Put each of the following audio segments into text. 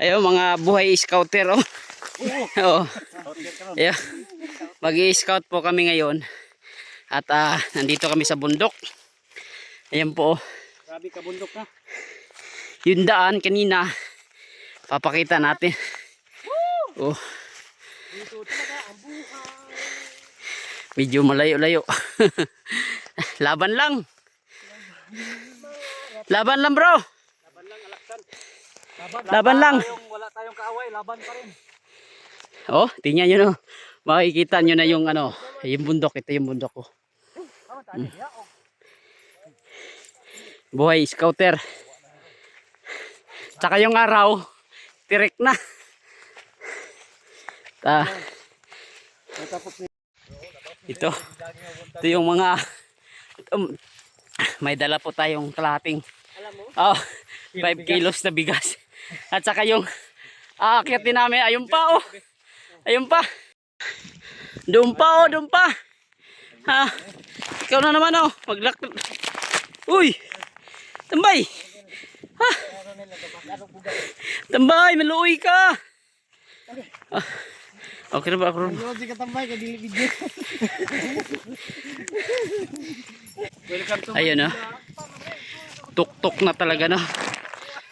Ayun, mga buhay scouter, oh. Oo. Ayun. Mag-i-scout po kami ngayon. At ah, nandito kami sa bundok. Ayan po. oh. Grabe ka bundok na. Yung daan kanina. Papakita natin. Oh. Dito talaga ang buhay. Medyo malayo-layo. Laban lang. Laban lang bro. Laban lang, alaksan. Laban, Laban lang. Tayong, wala tayong kaaway, laban pa rin. Oh, tingnan nyo no. Makikita nyo na yung ano, yung bundok. Ito yung bundok ko. Oh. Buhay scouter. Tsaka yung araw, tirik na. Ta, ito. Ito yung mga um, may dala po tayong kalahating Alam mo? oh, 5 kilos na bigas. At saka yung aakyat din namin, ayun pa oh. Ayun pa. Doon pa oh, doon pa. Ha. Ikaw na naman oh, maglak. Uy. Tambay. Ha. Tambay, maluoy ka. Ah. Okay na ba ako? Ano di ka tambay ka dili video. Ayun ah. Tuktok na talaga no.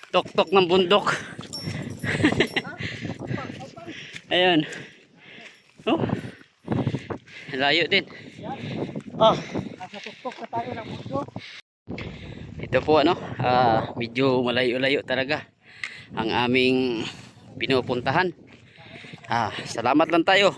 Tuktok ng bundok. Ayun. Oh. Layo din. Ah, nasa tuktok na tayo ng mundo. Ito po ano, ah, medyo malayo-layo talaga ang aming pinupuntahan. Ah, salamat lang tayo